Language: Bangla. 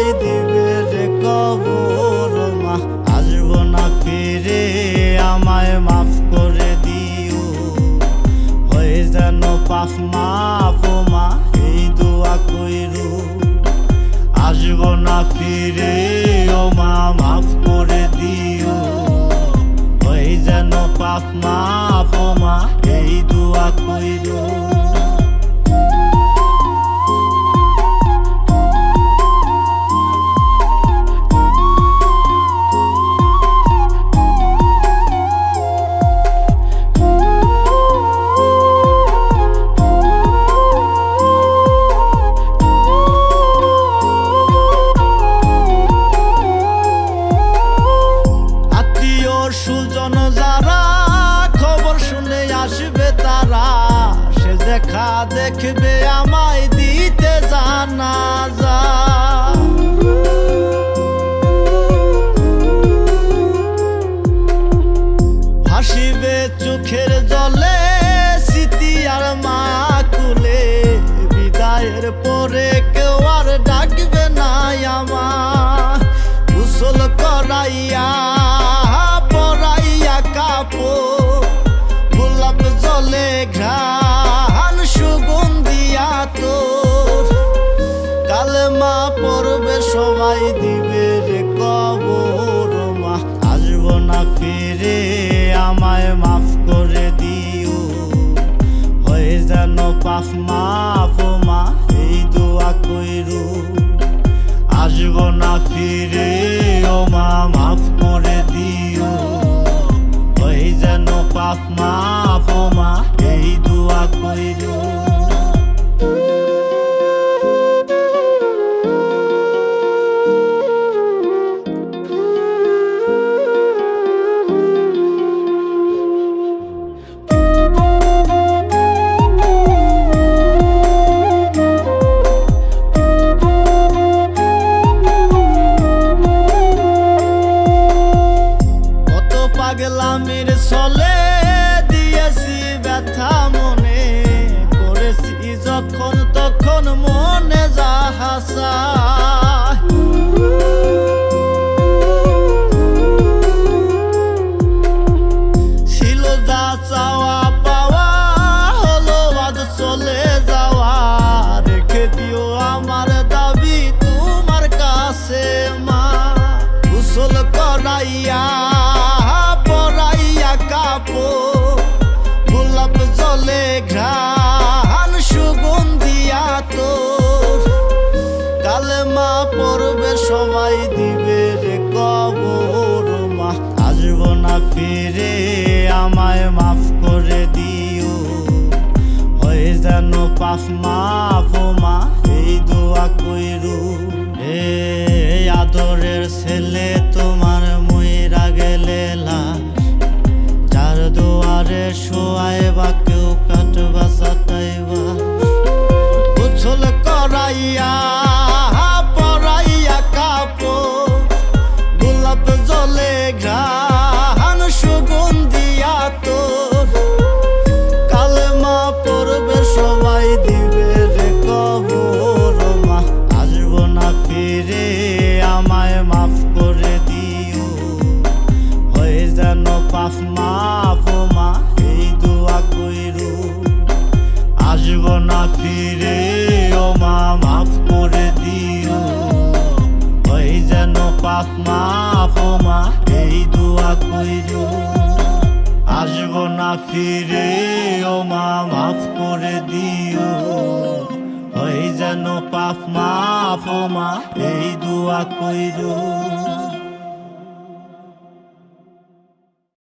কোথায় দিবে কবর মা। আসব না ফিরে, আমায় মাফ করে দিও। হয়ে যেন পাপ মা, এই দোয়া কইরু। আসব না ফিরে, ও মা, মাফ করে দিও। হয়ে যেন পাপ মা that could be I'm haydi শোয়ায় বাকি আমাক মা ক্ষমা এই দোয়া কইল আসব না ফিরে, ও মা, মাফ করে দিও। হয়ে যেন পাপ, মা ক্ষমা এই দোয়া কইল